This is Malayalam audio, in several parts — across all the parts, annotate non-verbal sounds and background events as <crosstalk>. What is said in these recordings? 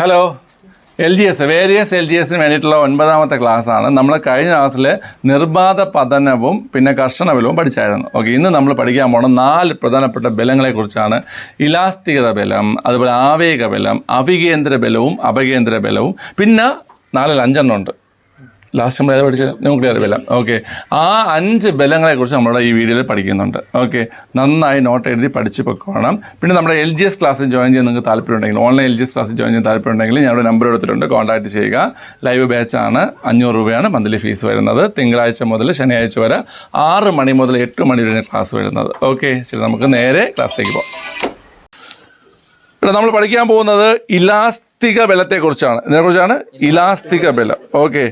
Hello L G S various L G എസിന് വേണ്ടിയിട്ടുള്ള ഒൻപതാമത്തെ ക്ലാസ്സാണ് നമ്മൾ കഴിഞ്ഞ ക്ലാസ്സിൽ നിർബാധ പതനവും പിന്നെ കർഷണ ബലവും പഠിച്ചായിരുന്നു. ഓക്കെ ഇന്ന് നമ്മൾ പഠിക്കാൻ പോണ നാല് പ്രധാനപ്പെട്ട ബലങ്ങളെക്കുറിച്ചാണ് ഇലാസ്തികത ബലം അതുപോലെ ആവേഗ ബലം അവികേന്ദ്ര ബലവും അപകേന്ദ്ര ബലവും പിന്നെ നാലിൽ അഞ്ചെണ്ണം ഉണ്ട്. ലാസ്റ്റ് നമ്മൾ ഏത് പഠിച്ചത്? ന്യൂക്ലിയർ ബലം ഓക്കെ ആ അഞ്ച് ബലങ്ങളെക്കുറിച്ച് നമ്മൾ ഈ വീഡിയോയിൽ പഠിക്കുന്നുണ്ട്. ഓക്കെ നന്നായി നോട്ട് എഴുതി പഠിച്ച് പൊക്കോണം. പിന്നെ നമ്മുടെ എൽ ജി എസ് ക്ലാസ്സിൽ ജോയിൻ ചെയ്യാൻ നിങ്ങൾക്ക് താല്പര്യമുണ്ടെങ്കിൽ ഓൺലൈൻ എൽ ജി എസ് ക്ലാസ്സിൽ ജോയിൻ ചെയ്യാൻ താല്പര്യമുണ്ടെങ്കിൽ ഞങ്ങളുടെ നമ്പർ എടുത്തിട്ടുണ്ട് കോൺടാക്ട് ചെയ്യുക. ലൈവ് ബാച്ചാണ് അഞ്ഞൂറ് രൂപയാണ് മന്ത്ലി ഫീസ് വരുന്നത്. തിങ്കളാഴ്ച മുതൽ ശനിയാഴ്ച വരെ ആറ് മണി മുതൽ എട്ട് മണി വരെ ക്ലാസ് വരുന്നത്. ഓക്കെ ശരി നമുക്ക് നേരെ ക്ലാസ്സിലേക്ക് പോകാം ഇവിടെ നമ്മൾ പഠിക്കാൻ പോകുന്നത് ഇലാസ്തിക ബലത്തെക്കുറിച്ചാണ് ഇതിനെക്കുറിച്ചാണ്? ഇലാസ്തിക ബലം ഓക്കെ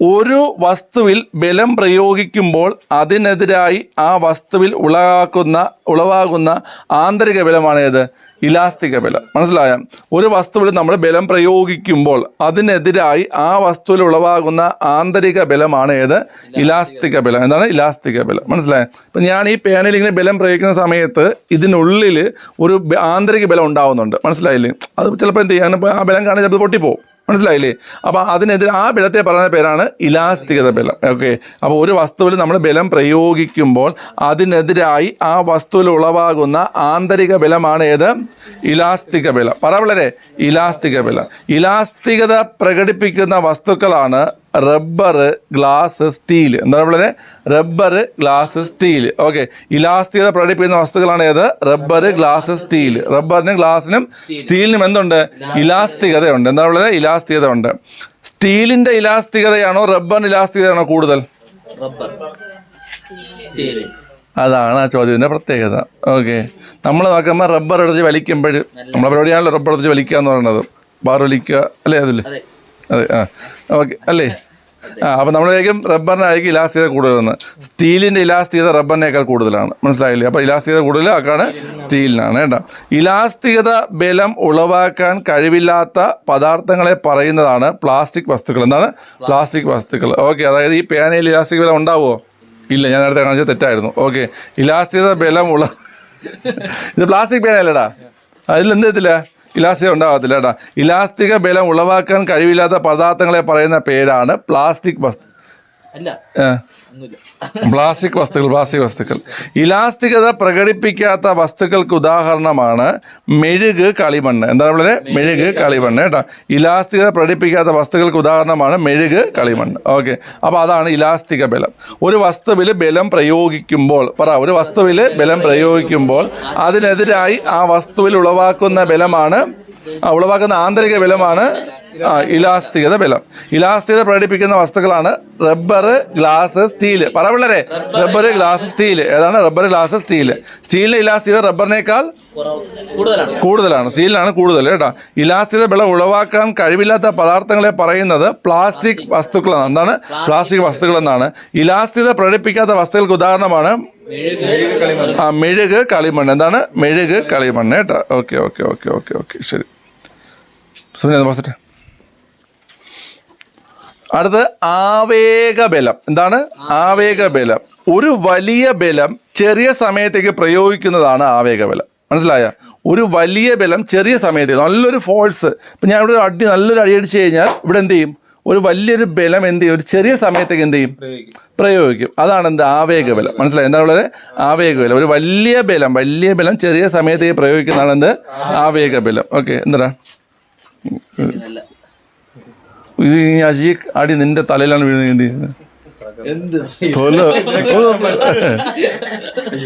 ഒരു വസ്തുവിൽ ബലം പ്രയോഗിക്കുമ്പോൾ അതിനെതിരായി ആ വസ്തുവിൽ ഉളവാക്കുന്ന ഉളവാകുന്ന ആന്തരിക ബലമാണ് ഏത് ഇലാസ്തിക ബലം. മനസ്സിലായ? ഒരു വസ്തുവിൽ നമ്മൾ ബലം പ്രയോഗിക്കുമ്പോൾ അതിനെതിരായി ആ വസ്തുവിൽ ഉളവാകുന്ന ആന്തരിക ബലമാണ് ഏത് ഇലാസ്തിക ബലം. എന്താണ് ഇലാസ്തിക ബലം? മനസ്സിലായോ? ഇപ്പം ഞാൻ ഈ പേനയിൽ ഇങ്ങനെ ബലം പ്രയോഗിക്കുന്ന സമയത്ത് ഇതിനുള്ളിൽ ഒരു ആന്തരിക ബലം ഉണ്ടാവുന്നുണ്ട്. മനസ്സിലായില്ലേ? അത് ചിലപ്പോൾ എന്ത് ചെയ്യാൻ ആ ബലം കാണാൻ ചിലപ്പോൾ പൊട്ടിപ്പോവും. മനസ്സിലായില്ലേ? അപ്പോൾ അതിനെതിരെ ആ ബലത്തെ പറയുന്ന പേരാണ് ഇലാസ്തികത ബലം. ഓക്കെ അപ്പോൾ ഒരു വസ്തുവിൽ നമ്മൾ ബലം പ്രയോഗിക്കുമ്പോൾ അതിനെതിരായി ആ വസ്തുവിൽ ഉളവാകുന്ന ആന്തരിക ബലമാണ് ഏത്? ഇലാസ്തിക ബലം. പറ വളരെ. ഇലാസ്തിക ബലം. ഇലാസ്തികത പ്രകടിപ്പിക്കുന്ന വസ്തുക്കളാണ് റബ്ബർ ഗ്ലാസ് സ്റ്റീൽ. എന്താണ് വളരെ റബ്ബർ ഗ്ലാസ് സ്റ്റീൽ. ഓക്കെ. ഇലാസ്തികത പ്രകടിപ്പിക്കുന്ന വസ്തുക്കളാണ് ഏത്? Rubber glass steel. റബ്ബറിനും ഗ്ലാസിനും സ്റ്റീലിനും എന്തുണ്ട്? ഇലാസ്തികതയുണ്ട്. എന്താണ് വളരെ ഇലാസ്തികത ഉണ്ട് സ്റ്റീലിന്റെ ഇലാസ്തികതയാണോ റബ്ബറിന് ഇലാസ്തികതയാണോ കൂടുതൽ? അതാണ് ആ ചോദ്യത്തിന്റെ പ്രത്യേകത. ഓക്കെ. നമ്മൾ നോക്കുമ്പോൾ റബ്ബർ എടുത്ത് വലിക്കുമ്പോൾ നമ്മളെ പരിപാടിയാണല്ലോ റബ്ബർ എടുത്ത് വലിക്കുക എന്ന് പറയുന്നത്. ബാർ വലിക്കുക അല്ലേ? അതിൽ അതെ ആ. ഓക്കെ അല്ലേ? ആ അപ്പോൾ നമ്മളേക്കും റബ്ബറിനായിരിക്കും ഇലാസ്തികത കൂടുതലെന്ന് സ്റ്റീലിന്റെ ഇലാസ്തികത റബ്ബറിനേക്കാൾ കൂടുതലാണ്. മനസ്സിലായില്ലേ? അപ്പോൾ ഇലാസ്തികത കൂടുതൽ ആക്കാണ് സ്റ്റീലിനാണ് കേട്ടോ. ഇലാസ്തികത ബലം ഉളവാക്കാൻ കഴിവില്ലാത്ത പദാർത്ഥങ്ങളെ പറയുന്നതാണ് പ്ലാസ്റ്റിക് വസ്തുക്കൾ. എന്താണ്? പ്ലാസ്റ്റിക് വസ്തുക്കൾ. ഓക്കെ അതായത് ഈ പേനയിൽ ഇലാസ്തിക ബലം ഉണ്ടാവുമോ ഇല്ല ഞാൻ നേരത്തെ കാണിച്ചത് തെറ്റായിരുന്നു. ഓക്കെ ഇലാസ്തികത ബലം ഉള ഇത് പ്ലാസ്റ്റിക് പേനയല്ലേടാ. അതിൽ എന്ത് ചെയ്തില്ല ഇലാസ്തിക ഉണ്ടാകത്തില്ല കേട്ടോ ഇലാസ്തിക ബലം ഉളവാക്കാൻ കഴിവില്ലാത്ത പദാർത്ഥങ്ങളെ പറയുന്ന പേരാണ് പ്ലാസ്റ്റിക് വസ്തു. പ്ലാസ്റ്റിക് വസ്തുക്കൾ പ്ലാസ്റ്റിക് വസ്തുക്കൾ. ഇലാസ്തികത പ്രകടിപ്പിക്കാത്ത വസ്തുക്കൾക്ക് ഉദാഹരണമാണ് മെഴുക് കളിമണ്ണ്. എന്താണ് വളരെ മെഴുക് കളിമണ്ണ്. കേട്ടോ. ഇലാസ്തികത പ്രകടിപ്പിക്കാത്ത വസ്തുക്കൾക്ക് ഉദാഹരണമാണ് മെഴുക് കളിമണ്ണ്. ഓക്കെ. അപ്പോൾ അതാണ് ഇലാസ്തിക ബലം. ഒരു വസ്തുവിൽ ബലം പ്രയോഗിക്കുമ്പോൾ പറ ഒരു വസ്തുവിൽ ബലം പ്രയോഗിക്കുമ്പോൾ അതിനെതിരായി ആ വസ്തുവിൽ ഉളവാക്കുന്ന ബലമാണ് ഉളവാക്കുന്ന ആന്തരിക ബലമാണ് ആ, ഇലാസ്തികത ബലം. ഇലാസ്തികത പ്രകടിപ്പിക്കുന്ന വസ്തുക്കളാണ് റബ്ബർ ഗ്ലാസ് സ്റ്റീൽ. പറ പിള്ളേരെ റബ്ബർ ഗ്ലാസ് സ്റ്റീൽ. ഏതാണ്? Rubber glass steel. സ്റ്റീലിന് ഇലാസ്തികത റബ്ബറിനേക്കാൾ കൂടുതലാണ്. സ്റ്റീലിനാണ് കൂടുതൽ കേട്ടോ. ഇലാസ്തികത ബലം ഉളവാക്കാൻ കഴിവില്ലാത്ത പദാർത്ഥങ്ങളെ പറയുന്നത് പ്ലാസ്റ്റിക് വസ്തുക്കളാണ്. എന്താണ്? പ്ലാസ്റ്റിക് വസ്തുക്കൾ എന്നാണ് ഇലാസ്തികത പ്രകടിപ്പിക്കാത്ത വസ്തുക്കൾക്ക് ഉദാഹരണമാണ് ആ മെഴുക് കളിമണ്ണ്. എന്താണ്? മെഴുക് കളിമണ്ണ് കേട്ടോ. Okay okay okay okay okay. ശരി. സുനിൽ പോസിറ്റ് അടുത്ത് ആവേഗബലം എന്താണ്? ആവേഗബലം ഒരു വലിയ ബലം ചെറിയ സമയത്തേക്ക് പ്രയോഗിക്കുന്നതാണ് ആവേഗബലം മനസ്സിലായ? ഒരു വലിയ ബലം ചെറിയ സമയത്തേക്ക്. നല്ലൊരു ഫോഴ്സ് ഇപ്പം ഞാൻ ഇവിടെ അടി നല്ലൊരു അടി അടിച്ചു കഴിഞ്ഞാൽ ഇവിടെ എന്ത് ചെയ്യും? ഒരു വലിയൊരു ബലം എന്ത് ചെയ്യും? ഒരു ചെറിയ സമയത്തേക്ക് എന്ത് ചെയ്യും? പ്രയോഗിക്കും. അതാണ് എന്ത് ആവേഗബലം. മനസ്സിലായി? എന്താണ് ആവേഗ ബലം ഒരു വലിയ ബലം വലിയ ബലം ചെറിയ സമയത്തേക്ക് പ്രയോഗിക്കുന്നതാണ് എന്ത്? ആവേഗ ബലം ഓക്കെ എന്താ ഇത് ഈ അടി നിന്റെ തലയിലാണ് വീഴുന്നത്. എന്ത് ചെയ്യുന്നത്? എന്ത്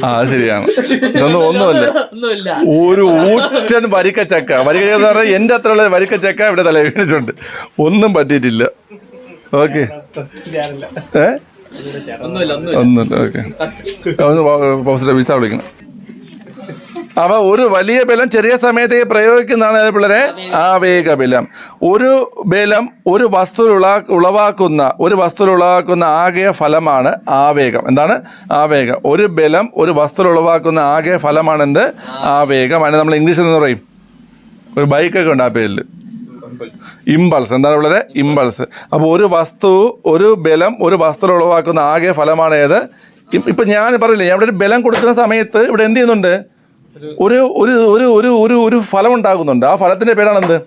ആ ശരിയാണ്. ഇതൊന്നും ഒന്നുമല്ല. ഒരു ഊറ്റൻ വരിക്ക ചക്ക വരിക്ക ചക്ക എന്ന് പറഞ്ഞാൽ എന്റെ അത്രയുള്ള വരിക്ക ചക്ക ഇവിടെ തല വീണിട്ടുണ്ട്. ഒന്നും പറ്റിയിട്ടില്ല. ഓക്കെ. ഏ? ഒന്നുമില്ല ഒന്നുമില്ല. ഒന്നുമില്ല ഓക്കെ. വിസ വിളിക്കണം. അപ്പൊ ഒരു വലിയ ബലം ചെറിയ സമയത്തേക്ക് പ്രയോഗിക്കുന്നതാണ് പിള്ളേരെ? ആവേഗ ബലം. ഒരു ബലം ഒരു വസ്തു ഉളവാക്കുന്ന ഒരു വസ്തു ഉളവാക്കുന്ന ആകെ ഫലമാണ് ആവേഗം. എന്താണ്? ആവേഗം. ഒരു ബലം ഒരു വസ്തു ഉളവാക്കുന്ന ആകെ ഫലമാണ് എന്ത്? ആവേഗം. അതിന് നമ്മൾ ഇംഗ്ലീഷിൽ നിന്ന് പറയും. ഒരു ബൈക്കൊക്കെ ഉണ്ട് ആ പേരിൽ ഇമ്പൾസ്. എന്താണ് ഉള്ളത് ഇമ്പൾസ്. അപ്പോൾ ഒരു വസ്തു ഒരു ബലം ഒരു വസ്തു ഉളവാക്കുന്ന ആകെ ഫലമാണ് ഏത്? ഇപ്പം ഞാൻ പറഞ്ഞില്ലേ ഞാൻ ഇവിടെ ഒരു ബലം കൊടുക്കുന്ന സമയത്ത് ഇവിടെ എന്ത് ചെയ്യുന്നുണ്ട്? ഒരു ഒരു ഒരു ഒരു ഒരു ഒരു ഫലം ഉണ്ടാകുന്നുണ്ട്. ആ ഫലത്തിന്റെ പേരാണ് എന്ത്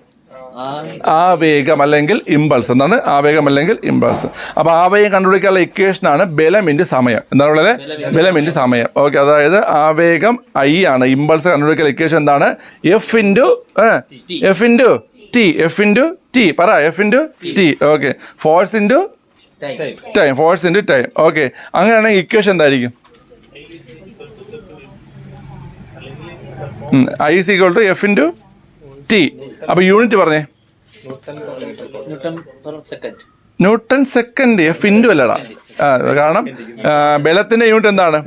ആവേഗം അല്ലെങ്കിൽ ഇമ്പൾസ് എന്താണ്? ആവേഗം അല്ലെങ്കിൽ ഇമ്പൾസ് അപ്പോൾ ആവേഗം കണ്ടുപിടിക്കാനുള്ള ഇക്വേഷനാണ് ബലം ഇന്റു സമയം. എന്താണ് ഉള്ളത്? ബലം ഇന്റു സമയം. ഓക്കെ അതായത് ആവേഗം ഐ ആണ്. ഇമ്പൾസ് കണ്ടുപിടിക്കാനുള്ള ഇക്വേഷൻ എന്താണ്? F into F into T F into T പറ F into T okay force into time force into time okay അങ്ങനെയാണെങ്കിൽ ഇക്വേഷൻ എന്തായിരിക്കും? I is equal to F into T അപ്പോൾ യൂണിറ്റ് പറഞ്ഞേ. ന്യൂട്ടൺ സെക്കൻഡ് എഫ് ഇന്റു അല്ലടാ. കാരണം ബലത്തിന്റെ യൂണിറ്റ് എന്താണ്?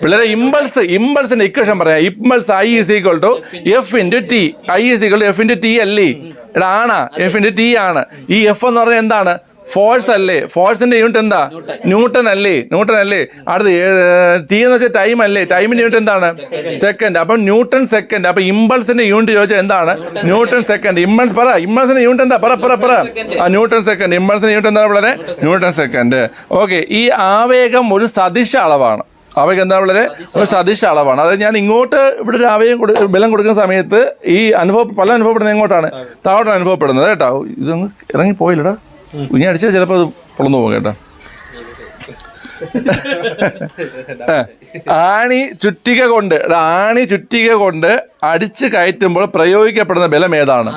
പിള്ളേരെ ഇമ്പൾസ് ഇമ്പൾസിന്റെ ഇക്വേഷൻ പറയാം. Impulse I is equal to F into T I is equal to F into T അല്ലേ എടാ ആണാ. എഫ് ഇന്റു ടി ആണ്. ഈ എഫ് എന്ന് പറഞ്ഞാൽ എന്താണ്? ഫോഴ്സ് അല്ലേ? ഫോഴ്സിന്റെ യൂണിറ്റ് എന്താ? ന്യൂട്ടൺ അല്ലേ? ന്യൂട്ടൺ അല്ലേ? അടുത്ത് ടി എന്ന് വെച്ചാൽ ടൈം അല്ലേ? ടൈമിന്റെ യൂണിറ്റ് എന്താണ്? സെക്കൻഡ് അപ്പം ന്യൂട്ടൺ സെക്കൻഡ് അപ്പൊ ഇമ്പൾസിന്റെ യൂണിറ്റ് ചോദിച്ചാൽ എന്താണ്? ന്യൂട്ടൺ സെക്കൻഡ് ഇമ്പൾസ് പറ. ഇമ്പൾസിന്റെ യൂണിറ്റ് എന്താ? പറ പറ പറ. ആ ന്യൂട്ടൺ സെക്കൻഡ് ഇമ്പൾസിന്റെ യൂണിറ്റ് എന്താണ് വളരെ ന്യൂട്ടൺ സെക്കൻഡ് ഓക്കെ ഈ ആവേഗം ഒരു സദിശ അളവാണ്. അവയ്ക്ക് എന്താ വളരെ ഒരു സദിശ അളവാണ്. അതായത് ഞാൻ ഇങ്ങോട്ട് ഇവിടെ ഒരു ആവേഗം ബലം കൊടുക്കുന്ന സമയത്ത് ഈ അനുഭവ പല അനുഭവപ്പെടുന്നത് എങ്ങോട്ടാണ്? താഴോട്ടാണ് അനുഭവപ്പെടുന്നത് കേട്ടോ. ഇതൊന്ന് ഇറങ്ങി പോയില്ലടാ കുഞ്ഞി അടിച്ചാൽ ചിലപ്പോൾ അത് പൊളന്നു പോകും കേട്ടോ. <laughs> ആണി ചുറ്റിക കൊണ്ട് ആണി ചുറ്റിക കൊണ്ട് അടിച്ച് കയറ്റുമ്പോൾ പ്രയോഗിക്കപ്പെടുന്ന ബലം ഏതാണ്?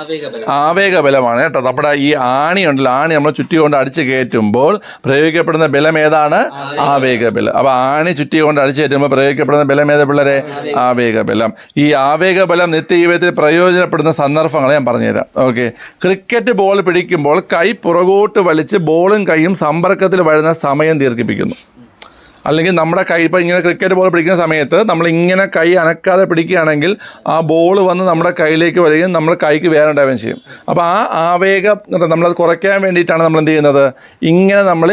ആവേഗ ബലമാണ് കേട്ടോ. നമ്മുടെ ഈ ആണി ഉണ്ടല്ലോ ആണി നമ്മൾ ചുറ്റി കൊണ്ട് അടിച്ച് കയറ്റുമ്പോൾ പ്രയോഗിക്കപ്പെടുന്ന ബലം ഏതാണ്? ആവേഗ ബലം അപ്പൊ ആണി ചുറ്റി കൊണ്ട് അടിച്ച് കയറ്റുമ്പോൾ പ്രയോഗിക്കപ്പെടുന്ന ബലം ഏതാ പിള്ളേരെ? ആവേഗ ബലം ഈ ആവേഗ ബലം നിത്യജീവിതത്തിൽ പ്രയോജനപ്പെടുന്ന സന്ദർഭങ്ങൾ ഞാൻ പറഞ്ഞുതരാം. ഓക്കെ. ക്രിക്കറ്റ് ബോൾ പിടിക്കുമ്പോൾ കൈ പുറകോട്ട് വലിച്ച് ബോളും കൈയും സമ്പർക്കത്തിൽ വരുന്ന സമയം ദീർഘിപ്പിക്കുന്നു. അല്ലെങ്കിൽ നമ്മുടെ കൈ ഇപ്പോൾ ഇങ്ങനെ ക്രിക്കറ്റ് ബോൾ പിടിക്കുന്ന സമയത്ത് നമ്മൾ ഇങ്ങനെ കൈ അനക്കാതെ പിടിക്കുകയാണെങ്കിൽ ആ ബോൾ വന്ന് നമ്മുടെ കയ്യിലേക്ക് വരികയും നമ്മുടെ കൈക്ക് വേറെ ഉണ്ടാവുകയും ചെയ്യും. അപ്പോൾ ആ ആവേഗം നമ്മളത് കുറയ്ക്കാൻ വേണ്ടിയിട്ടാണ് നമ്മൾ എന്ത് ചെയ്യുന്നത്? ഇങ്ങനെ നമ്മൾ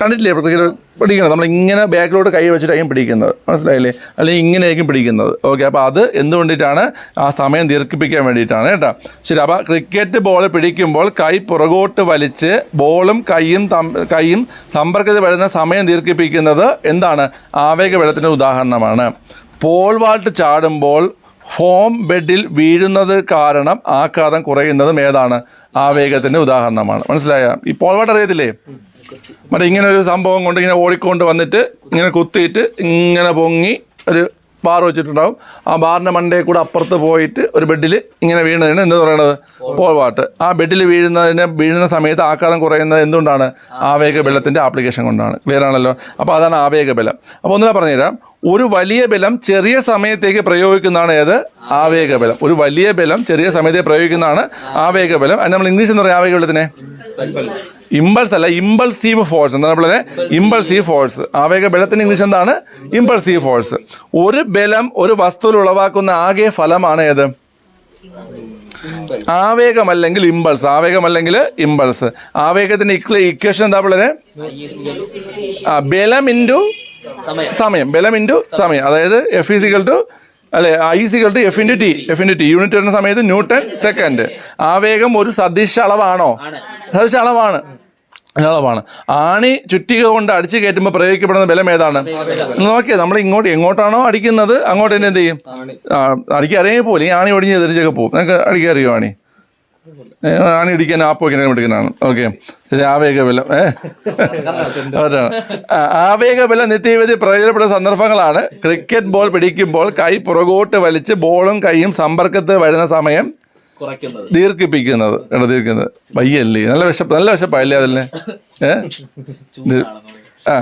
കണ്ടിട്ടില്ലേ പിടിക്കുന്നത്? നമ്മളിങ്ങനെ ബാക്കിലോട്ട് കൈ വെച്ചിട്ടായിരിക്കും പിടിക്കുന്നത്. മനസ്സിലായില്ലേ? അല്ലെങ്കിൽ ഇങ്ങനെയായിരിക്കും പിടിക്കുന്നത്. ഓക്കെ അപ്പോൾ അത് എന്തുകൊണ്ടിട്ടാണ്? ആ സമയം ദീർഘിപ്പിക്കാൻ വേണ്ടിയിട്ടാണ് കേട്ടോ. ശരി അപ്പോൾ ക്രിക്കറ്റ് ബോൾ പിടിക്കുമ്പോൾ കൈ പുറകോട്ട് വലിച്ച് ബോളും കൈയും കൈയും സമ്പർക്കത്തിൽ വരുന്ന സമയം ദീർഘിപ്പിക്കുന്നത് എന്താണ്? ആവേഗ വെള്ളത്തിന്റെ ഉദാഹരണമാണ്. പോൾ വാൾട്ട് ചാടുമ്പോൾ ഹോം ബെഡിൽ വീഴുന്നത് കാരണം ആഘാതം കുറയുന്നതും ഏതാണ്? ആവേഗത്തിന്റെ ഉദാഹരണമാണ്. മനസ്സിലായ? ഈ പോൾ വാൾട്ട് അറിയത്തില്ലേ? മറ്റേ ഇങ്ങനെ ഒരു സംഭവം കൊണ്ട് ഇങ്ങനെ ഓടിക്കൊണ്ട് വന്നിട്ട് ഇങ്ങനെ കുത്തിയിട്ട് ഇങ്ങനെ പൊങ്ങി ഒരു ബാർ വെച്ചിട്ടുണ്ടാവും. ആ ബാറിന്റെ മണ്ടയിൽ കൂടെ അപ്പുറത്ത് പോയിട്ട് ഒരു ബെഡിൽ ഇങ്ങനെ വീണതിന് എന്ത് പറയണത്? പോൾവാട്ട് ആ ബെഡിൽ വീഴുന്നതിന് വീഴുന്ന സമയത്ത് ആഘാതം കുറയുന്നത് എന്തുകൊണ്ടാണ്? ആവേഗ ബലത്തിന്റെ ആപ്ലിക്കേഷൻ കൊണ്ടാണ്. ക്ലിയർ ആണല്ലോ? അപ്പോൾ അതാണ് ആവേഗ ബലം അപ്പോൾ ഒന്നുകൂടെ പറഞ്ഞുതരാം. ഒരു വലിയ ബലം ചെറിയ സമയത്തേക്ക് പ്രയോഗിക്കുന്നതാണ് ഏത്? ആവേഗ ബലം. ഒരു വലിയ ബലം ചെറിയ സമയത്തേക്ക് പ്രയോഗിക്കുന്നതാണ് ആവേഗ ബലം. അത് നമ്മൾ ഇംഗ്ലീഷ് എന്ന് പറയും ആവേഗ ബലത്തിനെ? ഇമ്പൾസ് അല്ല ഇമ്പൾസീവ് ഫോഴ്സ് എന്താണ് നമ്മളെ? ഇമ്പൾസീവ് ഫോഴ്സ് ആവേഗ ബലത്തിന് ഇംഗ്ലീഷ് എന്താണ്? ഇമ്പൾസീവ് ഫോഴ്സ് ഒരു ബലം ഒരു വസ്തുവിൽ ഉളവാക്കുന്ന ആകെ ഫലമാണ് ഏത്? ആവേഗം അല്ലെങ്കിൽ ഇമ്പൾസ് ആവേഗം അല്ലെങ്കിൽ ഇമ്പൾസ് ആവേഗത്തിന്റെ ഇക്വേഷൻ എന്താ പിള്ളേരെ? ബലം ഇന്റു സമയം. ബലം ഇന്റു സമയം. അതായത് എഫ് ഇസിക്കൽ ടു അല്ലെ I is equal to F into T F into T unit വരുന്ന സമയത്ത് ന്യൂട്ടൺ സെക്കൻഡ് ആവേഗം ഒരു സദിശ അളവാണോ? സദിശ അളവാണ്. അളവാണ്. ആണി ചുറ്റിക കൊണ്ട് അടിച്ചു കയറ്റുമ്പോൾ പ്രയോഗിക്കപ്പെടുന്ന ബലം ഏതാണ്? നോക്കിയേ നമ്മൾ ഇങ്ങോട്ട് എങ്ങോട്ടാണോ അടിക്കുന്നത് അങ്ങോട്ട് തന്നെ എന്ത് ചെയ്യും? അറിയാൻ പോലെ ഈ ആണി ഒടിഞ്ഞ് തിരിച്ചൊക്കെ പോകും. നിങ്ങൾക്ക് അടിക്കാൻ അറിയോ ആണി? ആണി ഇടിക്കാൻ ആപ്പ് വയ്ക്കാൻ എടുക്കുന്നതാണ് ഓക്കെ. ആവേഗ ബലം ഏഹ്. ആവേഗ ബലം നിത്യവിധി പ്രയോജനപ്പെടുന്ന സന്ദർഭങ്ങളാണ്. ക്രിക്കറ്റ് ബോൾ പിടിക്കുമ്പോൾ കൈ പുറകോട്ട് വലിച്ച് ബോളും കൈയും സമ്പർക്കത്തിൽ വരുന്ന സമയം ദീർഘിപ്പിക്കുന്നത്. കേട്ടോ ദീർഘിക്കുന്നത് വയ്യല്ലേ? നല്ല വിശപ്പ് നല്ല വിശപ്പല്ലേ അതല്ലേ ഏ? ആ.